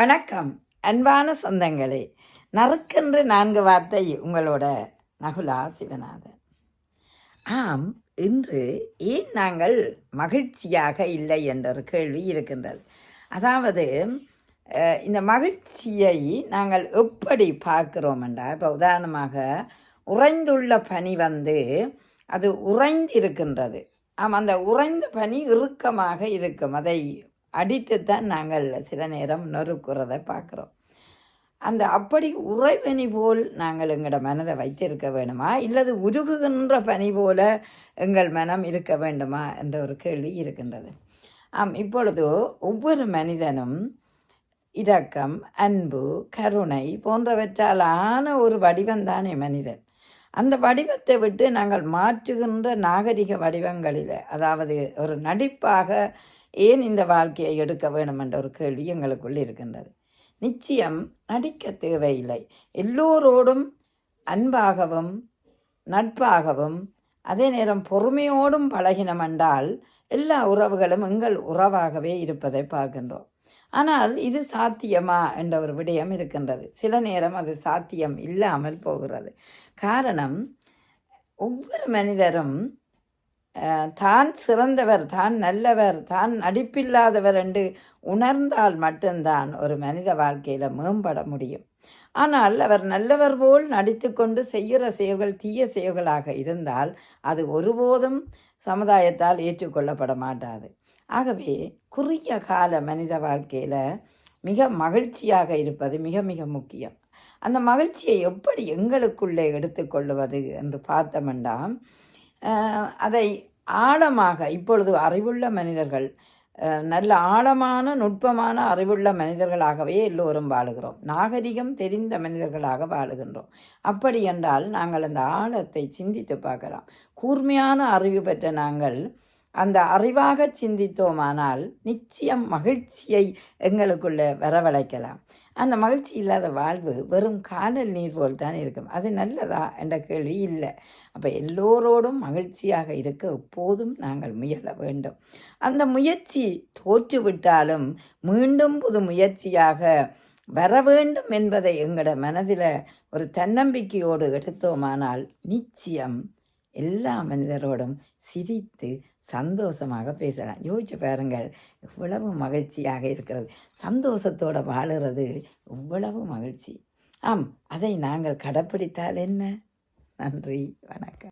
வணக்கம். அன்பான சொந்தங்களே நறுக்கென்று நான்கு வார்த்தை உங்களோட நகுலா சிவநாதன். ஆம் இன்று ஏன் நாங்கள் மகிழ்ச்சியாக இல்லை என்ற ஒரு கேள்வி இருக்கின்றது. அதாவது இந்த மகிழ்ச்சியை நாங்கள் எப்படி பார்க்குறோம் என்றால் இப்போ உதாரணமாக உறைந்துள்ள பனி வந்து அது உறைந்து இருக்கின்றது ஆம் அந்த உறைந்த பனி இறுக்கமாக இருக்கும். அதை அடித்து தான் நாங்கள் சில நேரம் நொறுக்குறதை பார்க்குறோம். அந்த அப்படி உறைபனி போல் நாங்கள் எங்களோட மனதை வைத்திருக்க வேண்டுமா இல்லது உருகுகின்ற பனி போல எங்கள் மனம் இருக்க வேண்டுமா? என்ற ஒரு கேள்வி இருக்கின்றது. ஆம் இப்பொழுது ஒவ்வொரு மனிதனும் இரக்கம் அன்பு கருணை போன்றவற்றால் ஆன ஒரு வடிவம்தானே மனிதன். அந்த வடிவத்தை விட்டு நாங்கள் மாற்றுகின்ற நாகரிக வடிவங்களில் அதாவது ஒரு நடிப்பாக ஏன் இந்த வாழ்க்கையை எடுக்க வேண்டும் என்ற ஒரு கேள்வி எங்களுக்குள் இருக்கின்றது. நிச்சயம் நடிக்க தேவையில்லை. எல்லோரோடும் அன்பாகவும் நட்பாகவும் அதே நேரம் பொறுமையோடும் பழகினம் என்றால் எல்லா உறவுகளும் எங்கள் உறவாகவே இருப்பதை பார்க்கின்றோம். ஆனால் இது சாத்தியமா என்ற ஒரு விடயம் இருக்கின்றது. சில நேரம் அது சாத்தியம் இல்லாமல் போகிறது. காரணம் ஒவ்வொரு மனிதரும் தான் சிறந்தவர் தான் நல்லவர் தான் நடிப்பில்லாதவர் என்று உணர்ந்தால் மட்டும்தான் ஒரு மனித வாழ்க்கையில் மேம்பட முடியும். ஆனால் அவர் நல்லவர் போல் நடித்துக்கொண்டு செய்கிற செயல்கள் தீய செயல்களாக இருந்தால் அது ஒருபோதும் சமுதாயத்தால் ஏற்றுக்கொள்ளப்பட மாட்டாது. ஆகவே குறுகிய கால மனித வாழ்க்கையில் மிக மகிழ்ச்சியாக இருப்பது மிக மிக முக்கியம். அந்த மகிழ்ச்சியை எப்படி எங்களுக்குள்ளே எடுத்துக்கொள்வது என்று பார்த்தோம்னா அதை ஆழமாக இப்பொழுது அறிவுள்ள மனிதர்கள் நல்ல ஆழமான நுட்பமான அறிவுள்ள மனிதர்களாகவே எல்லோரும் வாழுகிறோம். நாகரிகம் தெரிந்த மனிதர்களாக வாழுகின்றோம். அப்படி என்றால் நாங்கள் அந்த ஆழத்தை சிந்தித்து பார்க்கலாம். கூர்மையான அறிவு பெற்ற நாங்கள் அந்த அறிவாக சிந்தித்தோமானால் நிச்சயம் மகிழ்ச்சியை எங்களுக்குள்ளே வரவழைக்கலாம். அந்த மகிழ்ச்சி இல்லாத வாழ்வு வெறும் காணல் நீர் போல் தான் இருக்கும். அது நல்லதா என்ற கேள்வி இல்லை. அப்போ எல்லோரோடும் மகிழ்ச்சியாக இருக்க எப்போதும் நாங்கள் முயல வேண்டும். அந்த முயற்சி தோற்றுவிட்டாலும் மீண்டும் புது முயற்சியாக வர வேண்டும் என்பதை எங்களோட மனதில் ஒரு தன்னம்பிக்கையோடு எடுத்தோமானால் நிச்சயம் எல்லா மனிதரோடும் சிரித்து சந்தோஷமாக பேசலாம். யோசிச்சு பாருங்கள் இவ்வளவு மகிழ்ச்சியாக இருக்கிறது. சந்தோஷத்தோடு வாழுறது இவ்வளவு மகிழ்ச்சி. ஆம் அதை நாங்கள் கடைப்பிடித்தால் என்ன? நன்றி வணக்கம்.